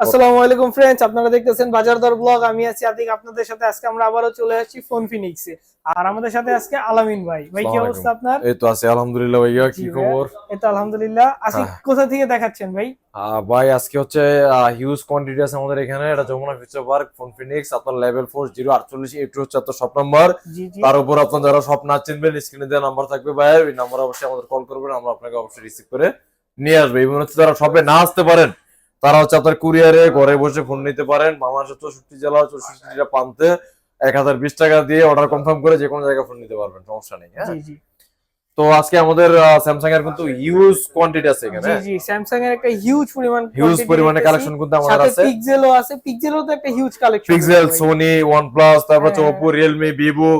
আসসালামু আলাইকুম ফ্রেন্ডস আপনারা দেখতেছেন বাজার দর ব্লগ। আমি আছি আতিক আপনাদের সাথে আজকে আমরা আবারও চলে আসছি ফোন ফিনিক্সে আর আমাদের সাথে আজকে আলামিন ভাই। ভাই কি অবস্থা আপনার? এই তো আছে আলহামদুলিল্লাহ ভাইয়া কি খবর? এই তো আলহামদুলিল্লাহ। আসি হ্যাঁ। কোথা থেকে দেখাচ্ছেন ভাই? ভাই আজকে হচ্ছে হিউজ কোয়ান্টিটি আছে আমাদের এখানে। এটা Jamuna future park phone phoenix আপনার লেভেল ফোর জিরো আটচল্লিশ এইট হচ্ছে আপনার সব নাম্বার তার উপর আপনার যারা সব না চিনবেন স্ক্রিনে দেওয়া নাম্বার থাকবে ভাই ওই নাম্বার অবশ্যই আমাদের কল করবেন আমরা আপনাকে অবশ্যই রিসিভ করে নিয়ে আসব। এবং হচ্ছে যারা সবে না আসতে পারেন তারা হচ্ছে আপনার কুরিয়ারে ঘরে বসে ফোন নিতে পারেন। বাংলাদেশের চৌষট্টি জেলা চৌষট্টিটা প্রান্তে। এক হাজার বিশ টাকা দিয়ে অর্ডার কনফার্ম করে যে কোনো জায়গায় ফোন নিতে পারবেন সমস্যা নেই হ্যাঁ? তো আজকে আমাদের স্যামসাং এর কিন্তু ইউজ কোয়ান্টিটি আছে এখানে। জি জি স্যামসাং এর একটা হিউজ পরিমাণ হিউজ পরিমাণে কালেকশন কিন্তু আমাদের সাথে আছে। পিক্সেলও আছে। পিক্সেলও তো একটা huge collection Pixel Sony OnePlus তারপর হচ্ছে। ওপো রিয়েলমি ভিভো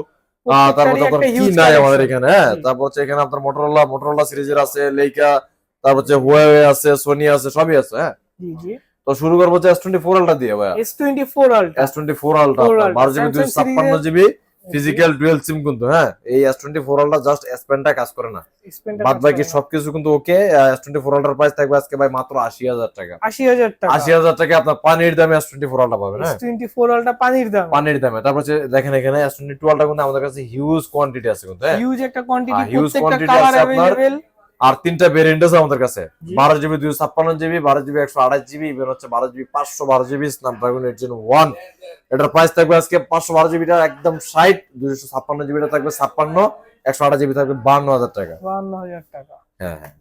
তারপর তো আপনার কি নাই আমাদের এখানে হ্যাঁ? তারপর হচ্ছে এখানে আপনার মোটরোলা মোটরোলা সিরিজের আছে লেইকা তারপর হচ্ছে হুয়াওয়ে আছে সোনি আছে সবই আছে হ্যাঁ? জি জি। তো শুরু করব হচ্ছে এস টোয়েন্টি ফোর আলটা দিয়ে ভাইয়া। S24 ultra S twenty four আলটা 4 Ultra, বারো জিবি দুইশো ছাপ্পান্ন জিবি ফিজিক্যাল ডুয়েল সিম কিন্তু হ্যাঁ? এই S twenty four ultra just S পেনটা কাজ করে না। বাদ বাকি সবকিছু কিন্তু ওকে এস টোয়েন্টি ফোর আলটার প্রাইস থাকবে আজকে ভাই মাত্র আশি হাজার টাকা। 80000 টাকা। আশি হাজার টাকা আপনার পানির দামে এস টোয়েন্টি ফোর আলটা পাবেন হ্যাঁ? S24 আলট্রা পানির দাম। পানির দামে। তারপর দেখেন এখানে এস টোয়েন্টি টুয়েলভটা কিন্তু আমাদের কাছে হিউজ কোয়ান্টিটি আছে কিন্তু হ্যাঁ? হিউজ একটা কোয়ান্টিটি হ্যাঁ, প্রত্যেকটা কালার আছে আপনার। আর তিনটা ভেরিয়েন্ট আছে আমাদের কাছে। বারো জিবি দুইশো ছাপ্পান্ন জিবি বারো জিবি একশো আঠাশ জিবি ইভেন হচ্ছে বারো জিবি পাঁচশো বারো GB Snapdragon eight gen one এটার প্রাইস থাকবে আজকে পাঁচশো বারো জিবিটা একদম সাইট দুইশো ছাপ্পান্ন জিবিটা থাকবে ছাপ্পান্ন একশো আঠাশ জিবি থাকবে বান্ন হাজার টাকা। বান্ন হাজার টাকা। হ্যাঁ হ্যাঁ।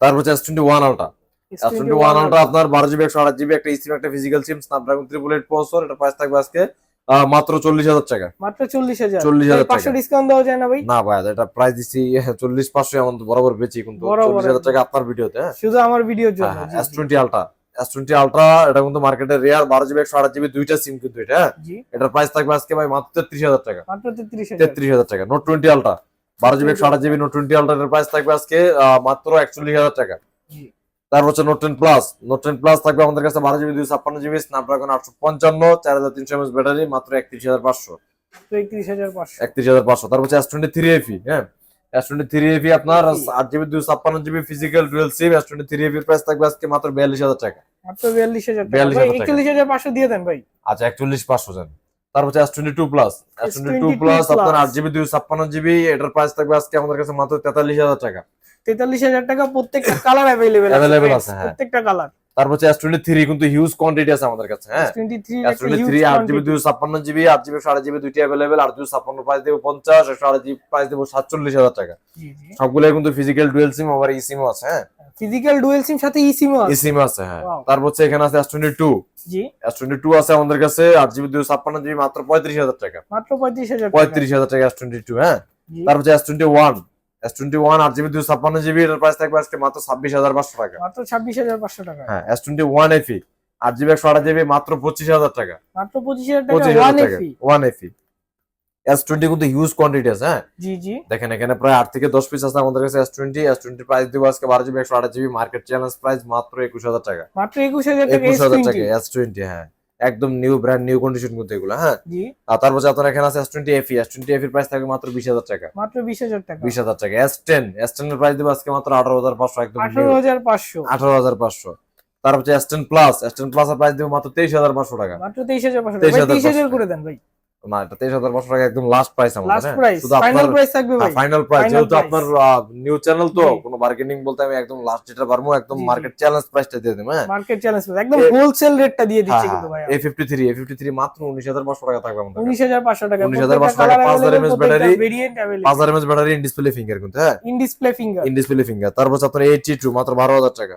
তারপর হচ্ছে S twenty one ultra S twenty one ultra আপনার বারো জিবি একশো আট জিবি একটা স্ক্রিন একটা physical SIM Snapdragon triple eight processor এটা প্রাইস থাকবে আজকে মাত্র চল্লিশ হাজার টাকা। মাত্র 40000 40,000 500 টাকা। ডিসকাউন্ট দেওয়া যায় না ভাই? না ভাই এটা প্রাইস দিচ্ছি চল্লিশ পাঁচশো এমন বরাবর বেচি কিন্তু চল্লিশ হাজার টাকা আপনার ভিডিওতে হ্যাঁ? শুধু আমার ভিডিওর জন্য S twenty ultra S twenty ultra এটা কিন্তু মার্কেটে রেয়ার বারো জিবি একশো আঠাশ জিবি দুইটা সিম কিন্তু এটা হ্যাঁ? এটার প্রাইস থাকবে আজকে ভাই মাত্র তেত্রিশ হাজার টাকা। মাত্র তেত্রিশ হাজার। টাকা নোট টোয়েন্টি আলট্রা বারো জিবি একশো আঠাশ জিবি নোট টোয়েন্টি আলট্রার প্রাইস থাকবে আজকে মাত্র একচল্লিশ হাজার টাকা। তারপর হচ্ছে note ten plus note ten plus থাকবে আমাদের কাছে বারো জিবি দুই ছাপ্পান্ন জিবি স্ন্যাপড্রাগন আটশো পঞ্চান্ন চার হাজার তিনশো এমএস ব্যাটারি মাত্র একত্রিশ হাজার পাঁচশো। একত্রিশ হাজার পাঁচশো। তারপর হচ্ছে এস টোয়েন্টি থ্রি এফি হ্যাঁ? এস টোয়েন্টি থ্রি এফি আপনার আট জিবি দুই ছাপ্পান্ন GB physical dual SIM S twenty three এফির price থাকবে আজকে মাত্র বিয়াল্লিশ হাজার টাকা। মাত্র 42000 টাকা। 42,000 ভাই টাকা। 41500 দিয়ে দেন ভাই। আচ্ছা একচল্লিশ পাঁচশো জান তারপর হচ্ছে S twenty two plus S twenty two plus আপনার plus। আট জিবি দুই ছাপ্পান্ন জিবি এটার প্রাইস থাকবে আজকে আমাদের কাছে মাত্র তেতাল্লিশ হাজার টাকা। 43000 টাকা প্রত্যেকটা কালার अवेलेबल আছে Available friends, আছে, হ্যাঁ। প্রত্যেকটা কালার তারপর হচ্ছে এস টোয়েন্টি থ্রি কিন্তু হিউজ কোয়ান্টিটি আছে আমাদের কাছে হ্যাঁ 23 এস একটা টোয়েন্টি হিউজ থ্রি আট জিবি দুই ছাপ্পান্ন জিবি আট জিবি সাড়ে জিবি দুইটি অ্যাভেলেবেল আর দুই ছাপ্পান্ন প্রাইস দেবো পঞ্চাশ একশো আট জিবি প্রাইস দেবো সাতচল্লিশ হাজার টাকা জি জি সবগুলো কিন্তু ফিজিক্যাল ডুয়েল সিম আবার ই সিমও আছে হ্যাঁ ফিজিক্যাল ডুয়েল সিম সাথে ই সিমও ই আছে সিম আছে হ্যাঁ Wow. তারপর হচ্ছে এখানে আছে S twenty two G S twenty two আছে আমাদের কাছে আট জিবি দুই ছাপ্পান্ন জিবি মাত্র পঁয়ত্রিশ হাজার টাকা মাত্র 35000 টাকা পঁয়ত্রিশ হাজার টাকা এস টোয়েন্টি টু হ্যাঁ জি তারপর হচ্ছে S twenty one S twenty one আট জিবি দুই ছাপ্পান্ন জিবি এটার প্রাইস থাকবে আজকে মাত্র ছাব্বিশ হাজার পাঁচশো টাকা। মাত্র 26500 টাকা। হ্যাঁ এস টোয়েন্টি ওয়ান এফি আট জিবি একশো আট জিবি মাত্র পঁচিশ হাজার টাকা। মাত্র 25000 টাকা পঁচিশ হাজার 1 টাকা F E one F E S twenty কিন্তু হিউজ কোয়ান্টিটি আছে হ্যাঁ? জি জি। দেখেন এখানে প্রায় আট থেকে দশ পিস আছে আমাদের কাছে S twenty S twenty price দিব আজকে বারো জিবি একশো আট জিবি মার্কেট চ্যালেঞ্জ প্রাইস মাত্র একুশ হাজার টাকা। মাত্র 21000 টাকা একুশ হাজার টাকা S20 এস টোয়েন্টি হ্যাঁ। একদম নিউ ব্র্যান্ড নিউ কন্ডিশন কিন্তু এগুলো হ্যাঁ? জি। আর তারপর আপনার এখানে আছে S twenty F S twenty এফির price থাকবে মাত্র বিশ হাজার টাকা। মাত্র 20000 টাকা। বিশ হাজার টাকা। এস টেন এস টেন এর প্রাইস দেবো আজকে মাত্র আঠারো হাজার পাঁচশো একদম 18500 আঠারো হাজার পাঁচশো। তারপর হচ্ছে S ten plus S ten plus এর প্রাইস দেবো মাত্র তেইশ হাজার পাঁচশো টাকা। মাত্র 23500 টাকা। ভাই 23,500 23000 করে দেন ভাই। তেইশ হাজার টাকা একদম হ্যাঁ? প্রাইস থাকবে ফাইনাল প্রাইস যেহেতু আপনার নিউ চ্যানেল তো কোনো বলতে আমি একদম লাস্ট একদম মার্কেট চ্যালেঞ্জ দিয়ে হ্যাঁ? দিয়ে A fifty three A fifty three মাত্র উনিশ হাজার টাকা থাকবে উনিশ হাজার টাকা পাঁচ হাজার এমএস ব্যাটারি পাঁচ হাজার এমএস ব্যাটারি ডিসপ্লে ফিঙ্গার কিন্তু হ্যাঁ? ডিসপ্লে ফিঙ্গার তারপর আপনার টু মাত্র বারো হাজার টাকা।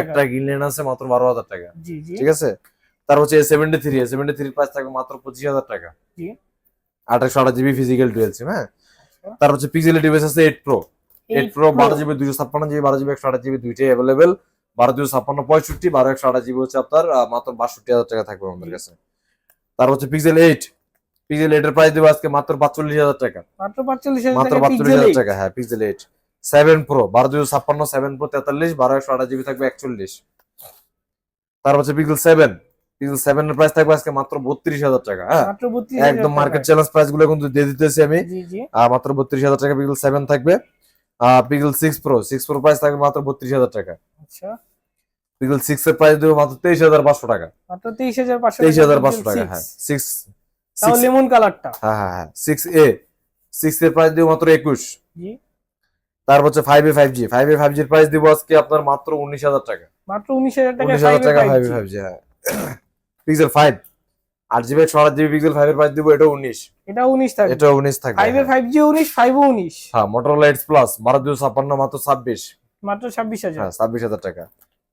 একটা আছে মাত্র বারো হাজার টাকা। ঠিক আছে? তারপর হচ্ছে seventy three seventy three price থাকবে মাত্র পঁচিশ হাজার টাকা। আঠাশশো আঠাশ জিবি ফিজিক্যাল টুয়েলভ সিম হ্যাঁ? আচ্ছা। তারপর হচ্ছে পিক্সেল ডিভাইস আছে এইট প্রো এইট প্রো বারো জিবি দুশো ছাপ্পান্ন জিবি বারো জিবি একশো আঠাশ জিবি দুইটাই অ্যাভেলেবেল বারো দুশো ছাপ্পান্ন পঁয়ষট্টি বারো একশো আঠাশ জিবি হচ্ছে আপনার মাত্র বাষট্টি হাজার টাকা থাকবে আমাদের কাছে। তারপর হচ্ছে পিক্সেল এইট পিক্সেল এইটের প্রাইস দেবো আজকে মাত্র পাঁচচল্লিশ হাজার টাকা। মাত্র 45000 মাত্র পাঁচচল্লিশ হাজার টাকা হ্যাঁ পিক্সেল এইট সেভেন প্রো বারো দুশো ছাপ্পান্ন সেভেন প্রো তেতাল্লিশ বারো একশো আঠাশ জিবি থাকবে একচল্লিশ। তারপর হচ্ছে পিক্সেল সেভেন পিক্সেল সেভেন এর প্রাইস থাকবে আজকে মাত্র বত্রিশ হাজার টাকা হ্যাঁ? মাত্র 32000 একদম মার্কেট চ্যালেঞ্জ প্রাইসগুলো কিন্তু দিয়ে দিতেছি আমি। জি জি। আহ, মাত্র বত্রিশ হাজার টাকা পিক্সেল সেভেন থাকবে। Pixel six pro six pro price থাকবে মাত্র বত্রিশ হাজার টাকা। আচ্ছা। পিক্সেল সিক্স এর প্রাইস দেবো মাত্র তেইশ হাজার পাঁচশো টাকা। মাত্র তেইশ হাজার পাঁচশো তেইশ হাজার পাঁচশো টাকা হ্যাঁ। সিক্স তাও লেমন কালারটা হ্যাঁ হ্যাঁ হ্যাঁ। সিক্স এ সিক্স এর প্রাইস দিব মাত্র একুশ। জি। তারপর হচ্ছে five A five G five A five জির প্রাইস দিব আজকে আপনার মাত্র উনিশ হাজার টাকা। মাত্র উনিশ হাজার টাকা উনিশ হাজার টাকা ফাইভ ফাইভ জি হ্যাঁ। পিক্সেল ফাইভ আট জিবি একশো আট জিবি পিক্সেল ফাইভ এর প্রাইস দিব এটা উনিশ। এটা উনিশ থাকবে। এটা উনিশ থাকবে ফাইভ এর ফাইভ জি উনিশ ফাইভ উনিশ। হ্যাঁ মোটরোলা এইটস প্লাস বারো দুশো ছাপ্পান্ন মাত্র ছাব্বিশ। মাত্র ছাব্বিশ হাজার। হ্যাঁ ছাব্বিশ হাজার টাকা।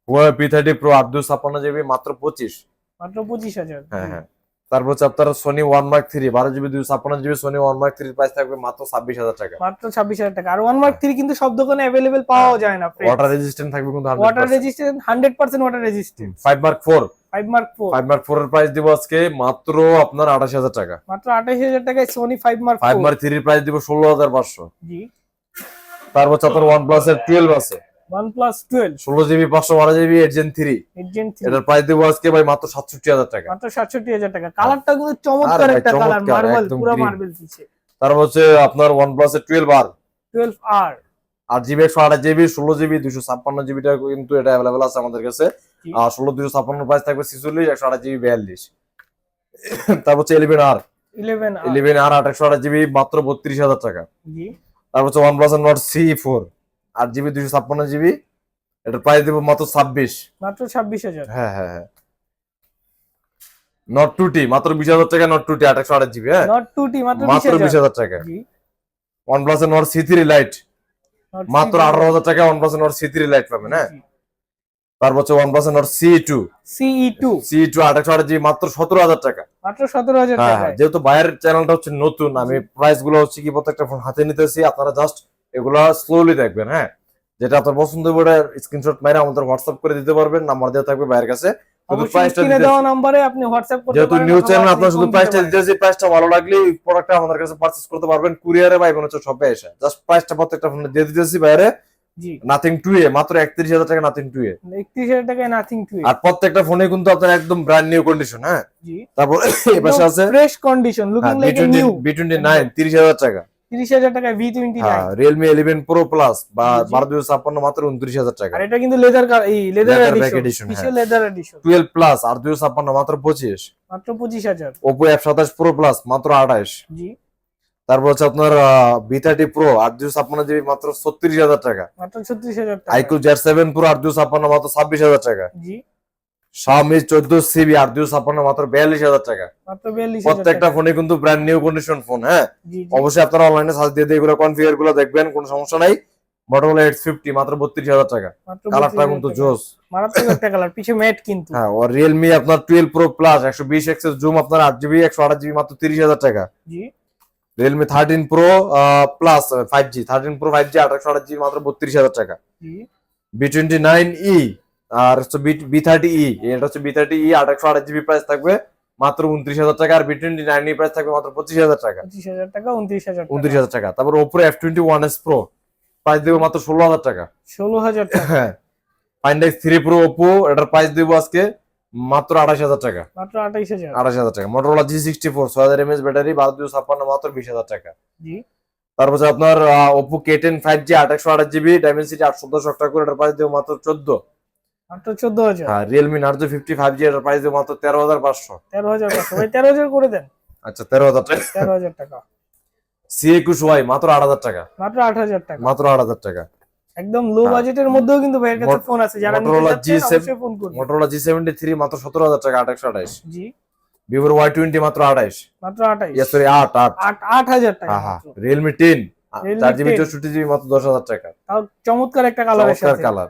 হুয়াওয়ে পি থার্টি প্রো আট দুশো ছাপ্পান্ন জিবি মাত্র পঁচিশ। মাত্র পঁচিশ হাজার। হ্যাঁ হ্যাঁ। তারপর হচ্ছে আপনার সোনি ওয়ান মার্ক থ্রি বারো জিবি দুশো ছাপ্পান্ন জিবি সোনি ওয়ান মার্ক থ্রির প্রাইস থাকবে মাত্র ছাব্বিশ হাজার টাকা। মাত্র ছাব্বিশ হাজার টাকা। আর ওয়ান মার্ক থ্রি কিন্তু সব দোকানে অ্যাভেলেবেল পাওয়া যায় না ওয়াটার রেজিস্ট্যান্ট থাকবে কিন্তু water resistant hundred percent water resistant five mark four five mark four five mark four এর প্রাইস দিব আজকে মাত্র আপনার আঠাশ হাজার টাকা। মাত্র আঠাশ হাজার টাকায় Sony five mark five four mark থ্রির প্রাইস দিব ষোলো হাজার পাঁচশো। জি। তারপর আপনার প্লাস এর টুয়েলভ আছে। ওয়ান প্লাস টুয়েলভ ষোলো জিবি পাঁচশো বারো জিবি এইট জেন থ্রি এজেন থ্রি এটার প্রাইস দিব আজকে ভাই মাত্র সাতষট্টি হাজার টাকা। মাত্র সাতষট্টি হাজার টাকা। কালারটা কিন্তু চমৎকার একটা কালার মার্বেল পুরো মার্বেল তারপর হচ্ছে আপনার প্লাস এর twelve R twelve R GB একশো আঠাশ জিবি ষোলো জিবি দুশো ছাপ্পান্ন জিবিটা কিন্তু এটা অ্যাভেলেবেল আছে আমাদের কাছে। আর ষোলো দুশো ছাপ্পান্ন প্রাইস থাকবে ছিচল্লিশ একশো আঠাশ জিবি বিয়াল্লিশ। তারপর হচ্ছে eleven R eleven R eleven R আট একশো আঠাশ জিবি মাত্র বত্রিশ হাজার টাকা। তারপর হচ্ছে one plus Nord C four আট জিবি দুশো ছাপ্পান্ন জিবি। এটার প্রাইস দেবো মাত্র ছাব্বিশ। মাত্র ছাব্বিশ হাজার। হ্যাঁ হ্যাঁ হ্যাঁ। নট টু টি মাত্র বিশ হাজার টাকা নট টু টি আট একশো আঠাশ জিবি হ্যাঁ? নট টু টি মাত্র মাত্র বিশ হাজার টাকা। One plus Nord C three lite মাত্র আঠারো হাজার টাকা one plus Nord C three lite পাবেন হ্যাঁ জি। তারপর one plus Nord C two C E two C two আট একশো আঠাশ মাত্র সতেরো হাজার টাকা। মাত্র সতেরো হাজার হ্যাঁ টাকায়। যেহেতু বাইরের চ্যানেলটা হচ্ছে নতুন আমি প্রাইসগুলো হচ্ছে কি প্রত্যেকটা ফোন হাতে নিতেছি আপনারা জাস্ট এগুলা স্লোলি দেখবেন হ্যাঁ? যেটা আপনার পছন্দ করে স্ক্রিনশট মেরে আমাদের হোয়াটসঅ্যাপ করে দিতে পারবেন নাম্বার দেওয়া থাকবে বাইরের কাছে। বাইরে নাথিং টু এ মাত্র একত্রিশ হাজার টাকা নাথিং টু এ। একত্রিশ হাজার টাকায় নাথিং টু আর প্রত্যেকটা ফোনে কিন্তু আপনার একদম ব্র্যান্ড নিউ কন্ডিশন হ্যাঁ? তারপর এই পাশে আছে fresh condition looking like new B nine তিরিশ হাজার টাকা। তিরিশ হাজার টাকায় ভি টোয়েন্টি হ্যাঁ nine Realme eleven pro plus বা জি, জি। বারো দুশো ছাপ্পান্ন মাত্র উনত্রিশ হাজার টাকা। আর এটা কিন্তু লেদার এই leather edition. Leather edition twelve plus আর দুশো ছাপ্পান্ন মাত্র পঁচিশ। মাত্র পঁচিশ হাজার। ওপো এফ সাতাশ প্রো প্লাস মাত্র আঠাশ। জি। তারপর হচ্ছে আপনার বি থার্টি প্রো আট দুশো ছাপ্পান্ন জিবি মাত্র ছত্রিশ হাজার টাকা। মাত্র ছত্রিশ হাজার টাকা। জেড সেভেন প্রো আট দুশো ছাপ্পান্ন মাত্র ছাব্বিশ হাজার টাকা। জি। শাওমি চোদ্দ সিবি দুশো ছাপ্পান্ন মাত্র বিয়াল্লিশ হাজার টাকা। মাত্র প্রত্যেকটা ফোনে কিন্তু ব্র্যান্ড নিউ কন্ডিশন ফোন হ্যাঁ? অবশ্যই আপনারা অনলাইনে সার্চ দিয়ে দিয়ে এগুলো কনফিগারগুলো দেখবেন কোনো সমস্যা নাই। মটোরোলা এইট ফিফটি মাত্র বত্রিশ হাজার টাকা। কালারটা কিন্তু জোস। মারাত্মক একটা কালার পিছে ম্যাট কিন্তু। হ্যাঁ ও রিয়েলমি আপনার টুয়েলভ প্রো প্লাস একশো বিশ এক্সেস জুম আপনার আট জিবি একশো আট জিবি মাত্র তিরিশ হাজার টাকা। জি। Five G thirteen pro five G আঠাশশো আট জিবি মাত্র বত্রিশ হাজার টাকা। জি। বি টোয়েন্টি নাইন ই আর হচ্ছে বি থার্টি ই এটা হচ্ছে বি থার্টি ই আঠাশশো আট জিবি প্রাইস থাকবে মাত্র উনত্রিশ হাজার টাকা আর বি টোয়েন্টি নাইন প্রাইস থাকবে মাত্র পঁচিশ হাজার টাকা। পঁচিশ হাজার টাকা উনত্রিশ হাজার উনত্রিশ হাজার টাকা। তারপর Oppo F twenty one S pro price দেবো মাত্র ষোলো হাজার টাকা। ষোলো হাজার টাকা। হ্যাঁ। Find X three pro Oppo এটার প্রাইস দেবো আজকে মাত্র আঠাশ হাজার টাকা। মাত্র আঠাইশ হাজার। আঠাশ হাজার টাকা। মোটরোলা জি সিক্সটি ফোর ছয় হাজার এমএস ব্যাটারি বারো দুশো ছাপ্পান্ন মাত্র বিশ হাজার টাকা। জি। তারপর আপনার Oppo K ten five G আট একশো আঠাশ জিবি ডাইমেন্সিটি আটশো দশ টাকা করে এটার প্রাইস দেবো মাত্র চোদ্দ। মাত্র হ্যাঁ Realme Narzo fifty five G এটার প্রাইস মাত্র তেরো হাজার পাঁচশো। তেরো হাজার পাঁচশো। ভাই তেরো হাজার করে দেন। আচ্ছা টাকা। টাকা। মাত্র টাকা। মাত্র টাকা। মাত্র একদম লো হ্যাঁ। বাজেটের মধ্যেও কিন্তু ভাইয়ের কাছে ফোন আছে। যারা Motorola G7 ফোন করুন মোটরোলা জি মাত্র টাকা আঠাশশো আঠাইশ জি। ভিভোর ওয়াই টোয়েন্টি মাত্র আঠাইশ মাত্র আঠাইশ সরি আট আট। আট আট হাজার টাকা হ্যাঁ হ্যাঁ। রিয়েলমি টেন Realme চার জিবি 10 চৌষট্টি জিবি মাত্র দশ হাজার টাকা। তাও চমৎকার একটা চমৎকার কালার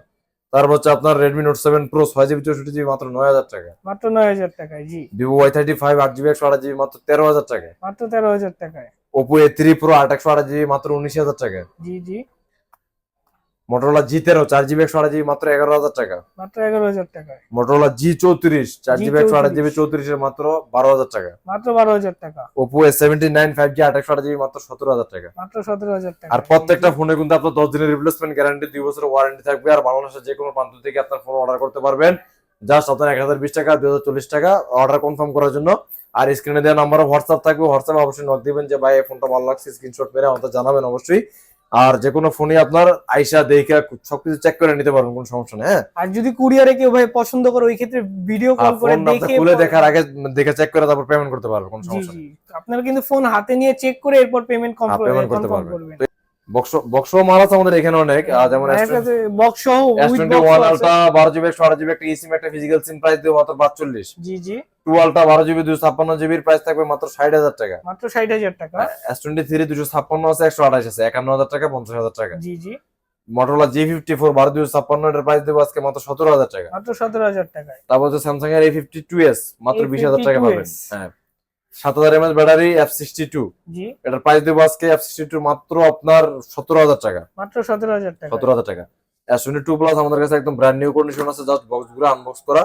তারপর হচ্ছে আপনার রেডমি নোট সেভেন প্রো ছয় জিবি চৌষট্টি জিবি মাত্র নয় হাজার টাকা। মাত্র নয় হাজার টাকায় জি। জিবি একশো আঠাশ জিবি মাত্র তেরো হাজার টাকা মাত্র তেরো হাজার টাকায়। ওপো এ থ্রি প্রো আট একশো আঠাশ মাত্র উনিশ হাজার টাকা জি জি। মোটরোলা জি তেরো চার জিবি একশো আঠাশ জিবি মাত্র এগারো হাজার টাকা। মাত্র এগারো হাজার মোটরোলা জি চৌত্রিশ চার জিবি একশো G34 জিবি চৌত্রিশের মাত্র বারো হাজার টাকা। মাত্র বারো হাজার টাকা। Oppo A seventy nine five G আট একশো জিবি মাত্র সতেরো হাজার টাকা। মাত্র সতেরো হাজার টাকা। আর প্রত্যেকটা ফোনে কিন্তু আপনার দশ দিনের রিপ্লেসমেন্ট গ্যারান্টি দুই বছরের ওয়ারেন্টি থাকবে আর বাংলাদেশের যে কোনো প্রান্ত থেকে আপনার ফোন অর্ডার করতে পারবেন। জাস্ট আপনার এক হাজার বিশ টাকা দুই হাজার চল্লিশ টাকা অর্ডার কনফার্ম করার জন্য। আর স্ক্রিনে দেওয়া নাম্বার হোয়াটসঅ্যাপ থাকবে। হোয়াটসঅ্যাপে অবশ্যই নক দিবেন যে ভাই এই ফোনটা ভালো লাগছে স্ক্রিনশট মেরে আমাদের জানাবেন। অবশ্যই আর যে কোনো ফোনে আপনার আইসা দেখে সবকিছু চেক করে নিতে পারবেন কোনো সমস্যা নেই হ্যাঁ? আর যদি কুরিয়ারে কেউ ভাই পছন্দ করে ওই ক্ষেত্রে ভিডিও কল আর করে ফোন দেখে খুলে দেখার আগে দেখে চেক করে তারপর পেমেন্ট করতে পারবেন কোনো সমস্যা নেই। আপনারা কিন্তু ফোন হাতে নিয়ে চেক করে এরপর পেমেন্ট কনফার্ম করতে পারবেন। বক্স মাল আছে আমাদের এখানে অনেক যেমন বক্স ওয়ান আছে। বারো জিবি একশো আট জিবি একটা ইসিম একটা ফিজিক্যাল সিম প্রাইস দেবো মাত্র পাঁচচল্লিশ জি জি। টু আলট্রা বারো জিবি দুশো ছাপ্পান্ন জিবির প্রাইস থাকবে মাত্র ষাট হাজার টাকা। মাত্র ষাট হাজার টাকা। এস টোয়েন্টি থ্রি দুশো ছাপ্পান্ন আছে একশো আঠাশ আছে একান্ন হাজার টাকা পঞ্চাশ হাজার টাকা। G G. Motorola G fifty four বারো দুশো ছাপ্পান্ন এটার প্রাইস দেবো আজকে মাত্র সতেরো হাজার টাকা। মাত্র সতেরো হাজার টাকায়। তারপর হচ্ছে স্যামসাং এর এই ফিফটি টু এস মাত্র বিশ হাজার টাকা পাবেন। হ্যাঁ। সাত হাজার mAh battery F sixty two এটার প্রাইস দেবো আজকে এফ সিক্সটি টু মাত্র আপনার সতেরো হাজার টাকা। মাত্র সতেরো হাজার টাকা। সতেরো হাজার টাকা। এস টোয়েন্টি টু প্লাস আমাদের কাছে একদম ব্র্যান্ড নিউ কন্ডিশন আছে জাস্ট বক্সগুলো আনবক্স করা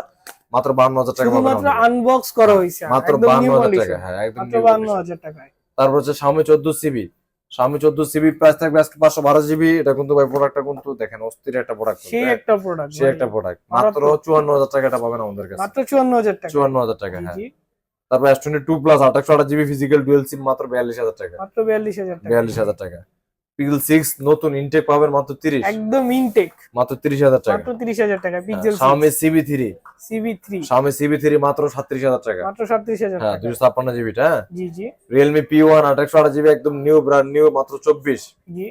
মাত্র বান্ন হাজার টাকা আমাদের। আনবক্স করা হয়েছে মাত্র বান্ন হাজার টাকা হ্যাঁ একদম বান্ন হাজার টাকায়। তারপর হচ্ছে Xiaomi চোদ্দ সিবি Xiaomi চোদ্দ সিবি প্রাইস থাকবে আজকে পাঁচশো বারো জিবি এটা কিন্তু ভাই প্রোডাক্টটা কিন্তু দেখেন অস্থির একটা প্রোডাক্ট সেই একটা প্রোডাক্ট সে একটা প্রোডাক্ট মাত্র চুয়ান্ন হাজার টাকা এটা পাবেন আমাদের কাছে। মাত্র চুয়ান্ন হাজার টাকা। চুয়ান্ন হাজার টাকা হ্যাঁ। তারপর এস টোয়েন্টি টু প্লাস আঠাশশো আঠাশ জিবি ফিজিক্যাল ডুয়েল সিম মাত্র বিয়াল্লিশ হাজার টাকা। মাত্র বিয়াল্লিশ হাজার টাকা। বিয়াল্লিশ হাজার টাকা। পিক্সেল সিক্স নতুন ইনটেক পাবেন মাত্র তিরিশ। একদম ইনটেক মাত্র তিরিশ হাজার টাকা। মাত্র তিরিশ হাজার টাকা Pixel Xiaomi Civi three Civi three Xiaomi Civi three মাত্র সাতত্রিশ হাজার টাকা। মাত্র সাতত্রিশ হাজার হ্যাঁ টাকা দুশো ছাপ্পান্ন জিবিটা হ্যাঁ? জি জি। রিয়েলমি পি ওয়ান আঠাশশো আঠাশ জিবি একদম নিউ ব্র্যান্ড নিউ মাত্র চব্বিশ। জি।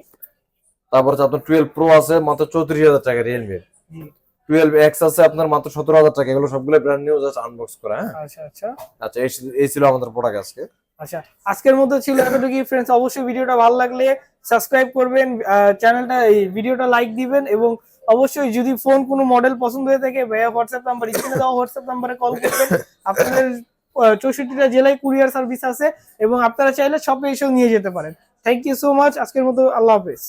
তারপর আপনার টুয়েলভ প্রো আছে মাত্র চৌত্রিশ হাজার টাকা রিয়েলমি জি। টুয়েলভ এক্স আছে আপনার মাত্র সতেরো হাজার টাকা। এগুলো সবগুলো ব্র্যান্ড নিউ জাস্ট আনবক্স করা হ্যাঁ? আচ্ছা আচ্ছা। আচ্ছা এই ছিল- আমাদের প্রোডাক্ট আজকে। আচ্ছা আজকের মতো ছিল এতটুকুই ফ্রেন্ডস অবশ্যই ভিডিওটা ভালো লাগলে সাবস্ক্রাইব করবেন চ্যানেলটা এই ভিডিওটা লাইক দিবেন এবং অবশ্যই যদি ফোন কোনো মডেল পছন্দ হয়ে থাকে ভাইয়া হোয়াটসঅ্যাপ নাম্বার স্ক্রিনে দেওয়া হোয়াটসঅ্যাপ নাম্বারে কল করবেন। আপনাদের চৌষট্টিটা জেলায় কুরিয়ার সার্ভিস আছে এবং আপনারা চাইলে শপে এসেও নিয়ে যেতে পারেন। থ্যাংক ইউ সো মাচ আজকের মতো আল্লাহ হাফেজ।